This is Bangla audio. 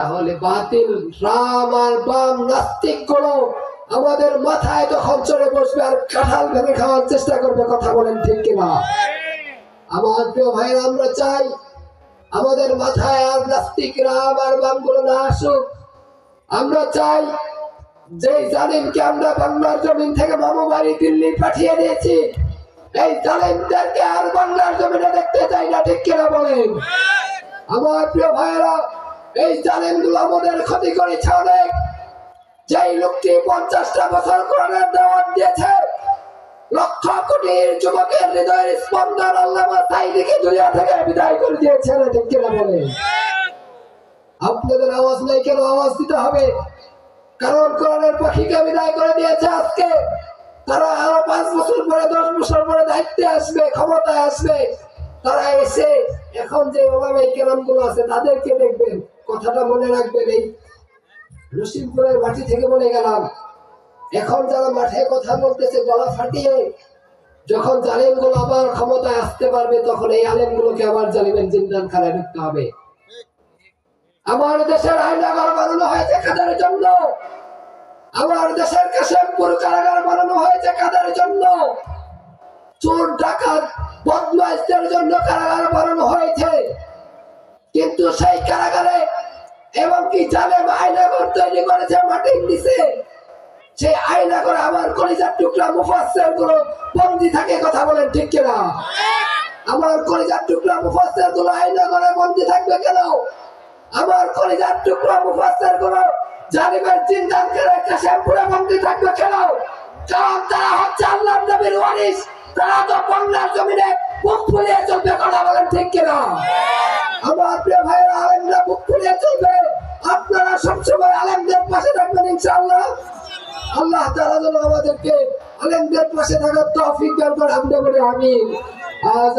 তাহলে বাতিল, রাম আর বাম নাস্তিকগুলো আমাদের মাথায় তখন চড়ে বসবে আর কাঁঠাল ভেঙে খাওয়ার চেষ্টা করবে, কথা বলেন ঠিক কিনা? আমার প্রিয় ভাইরা আমরা চাই আমাদের মাথায় আর নাস্তিক রাম আর বামগুলো না আসুক। আমরা চাই যে জালিমকে আমরা বাংলার জমিন থেকে মামু বাড়ি দিল্লি পাঠিয়ে দিয়েছি, এই জালিমদেরকে আর বাংলার জমিনে দেখতে চাই না, ঠিক কিনা বলেন? আমার প্রিয় ভাইয়েরা এই জালেমগুলো আমাদের ক্ষতি করেছে অনেক। যেই লোকটি পঞ্চাশটা বছর কোরআনের দাওয়াত দিয়েছে, লক্ষ কোটি যুবকের হৃদয়ের স্পন্দন থেকে বিদায় করে দিয়েছে আপনাদের আওয়াজ নেই কেন? আওয়াজ দিতে হবে। কারণ কোরআনের পাখিকে বিদায় করে দিয়েছে আজকে। তারা আরও পাঁচ বছর পরে, দশ বছর পরে দায়িত্বে আসবে, ক্ষমতায় আসবে। তারা এসে এখন যে ওলামাই কেরামগুলো আছে তাদেরকে দেখবেন, কথাটা মনে রাখবেন এই রসিমপুরের মাটি থেকে বলে গেলাম। এখন যারা মাঠে কথা বলতেছে, গলা ফাটিয়ে যখন জালিমগুলো আবার ক্ষমতায় আসতে পারবে, তখন এই আলেম গুলোকে আবার জালিমের জিন্দান খানায় ঢুকতে হবে। আমার দেশের আইনাগার বানানো হয়েছে কাদের জন্য? আমার দেশের কাশেমপুর কারাগার বানানো হয়েছে কাদের জন্য? চোর, ডাকাত বদমাইশদের জন্য কারাগার বানানো হয়েছে। কিন্তু সেই কারাগারে এবং কি জালেম আইনাগর তৈরি করেছে মাটির নিচে, সেই আইনা করে আমার কলিজার টুকরা মুফাসসিরগুলো বন্দি থাকে কথা বলেন ঠিক কিনা? আমার কলিজার টুকরা মুফাসসিরগুলো আইনা করে বন্দি থাকবে কেন? আমার কলিজার টুকরা মুফাসসিরগুলো জালিমের করে কাশেমপুরে বন্দি থাকবে কেন? কারণ তারা হচ্ছে আল্লাহ নবীর ওয়ারিস তারা তো বাংলার জমিনে মুখ ফুলিয়ে চলবে, কথা বলেন ঠিক কিনা? আমার প্রিয় ভাইয়েরা, আলেমরা মুখ ফুলিয়ে চলবে। আপনারা সবসময় আলেমদের পাশে থাকবেন, ইনশাআল্লাহ। আল্লাহ তারা যেন আমাদেরকে আলেমদের পাশে থাকার তৌফিক দান করে আমরা বলি আমিন। আজ